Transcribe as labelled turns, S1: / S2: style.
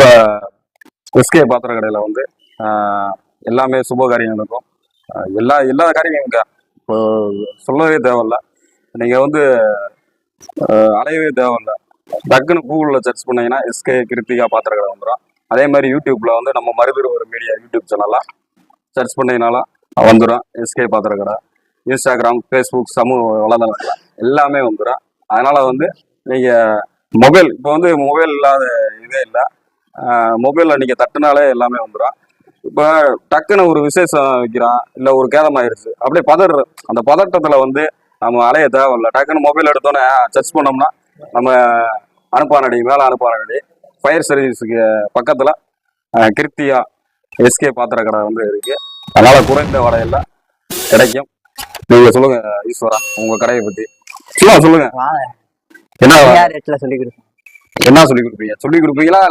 S1: இப்போ எஸ்கே பாத்திர கடையில் வந்து எல்லாமே சுப காரியம் நடக்கும் எல்லா எல்லா காரியமும் இங்கே இப்போ சொல்லவே தேவையில்ல. நீங்கள் வந்து அலையவே தேவையில்ல. டக்குன்னு கூகுளில் சர்ச் பண்ணீங்கன்னா எஸ்கே கிருத்திகா பாத்திர கடை வந்துடும் அதே மாதிரி யூடியூப்பில் வந்து நம்ம மறுபடியும் ஒரு மீடியா யூடியூப் சேனலாக சர்ச் பண்ணீங்கனாலும் வந்துடும் எஸ்கே பாத்திர கடை. இன்ஸ்டாகிராம் ஃபேஸ்புக் சமூக வலைதளங்கள் எல்லாமே வந்துடும் அதனால் வந்து நீங்கள் மொபைல் இப்போ வந்து மொபைல் இல்லாத இதே இல்லை. மொபைலில் நீங்கள் தட்டுனாலே எல்லாமே வந்துடும் இப்போ டக்குன்னு ஒரு விசேஷம் வைக்கிறான் இல்லை ஒரு கேதம் ஆயிடுச்சு அப்படியே பதற அந்த பதட்டத்தில் வந்து நம்ம அலைய தேவையில்ல. டக்குன்னு மொபைல் எடுத்தோன்னே சர்ச் பண்ணோம்னா நம்ம அனுப்பானடி மேலே அனுப்பானடி ஃபயர் சர்வீஸுக்கு பக்கத்தில் கிருத்தியா எஸ்கே பாத்திர கடை வந்து இருக்கு. அதனால குறைந்த வடையில் கிடைக்கும். நீங்க சொல்லுங்க ஈஸ்வரா உங்க கடையை பத்தி. சும்மா சொல்லுங்க.
S2: வாங்க.
S1: என்ன
S2: யார் ரேட்ல சொல்லி கொடுப்போம்
S1: என்ன சொல்லி கொடுப்பீங்க? சொல்லி கொடுப்பீங்களா